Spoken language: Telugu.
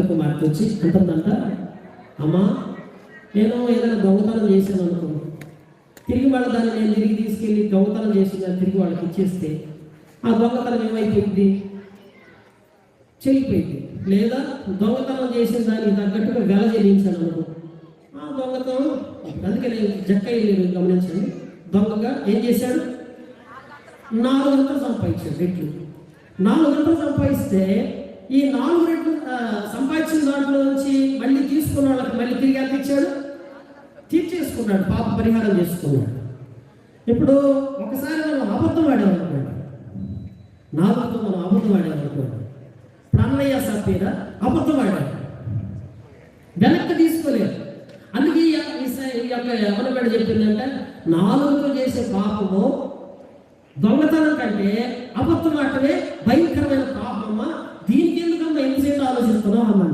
పెద్ద కుమార్తె వచ్చి అంటుందంట అమ్మా నేను ఏదైనా దొంగతనం చేశాను అనుకో. తిరిగి వాళ్ళ దాన్ని నేను తిరిగి తీసుకెళ్ళి దొంగతనం చేసిన తిరిగి వాళ్ళకి ఇచ్చేస్తే ఆ దొంగతనం ఏమైపోయింది? చెల్లిపోయింది. లేదా దొంగతనం చేసిన దానికి తగ్గట్టుగా వెల చెల్లించాను అనుకో. ఆ దొంగతనం అందుకే నేను జక్కయ్య మీరు గమనించండి. దొంగగా ఏం చేశాడు? నాలుగు గంటలు సంపాదించాడు రెట్లు నాలుగు గంటలు సంపాదిస్తే ఈ నాలుగు రెట్లు సంపాదించిన దాంట్లో నుంచి మళ్ళీ తీసుకున్న వాళ్ళకి మళ్ళీ తిరిగి ఎంత ఇచ్చాడు? తీర్చేసుకున్నాడు పాప పరిహారం చేసుకున్నాడు. ఇప్పుడు ఒకసారి మనం అబద్ధం ఆడామనుకోండి. నాలుగుతో మనం అబద్ధం ఆడామనుకోండి. ప్రాణయ్య అన్నయ్య అబద్ధం ఆడాడు వెనక్కి తీసుకోలేదు. అందుకే ఈ ఈ స- యొక్క చెప్పిందంటే నాలుగుతో చేసే పాపము దొంగతనం కంటే అబద్ధం ఆటమే భయం. పాపమ్మ దీనికి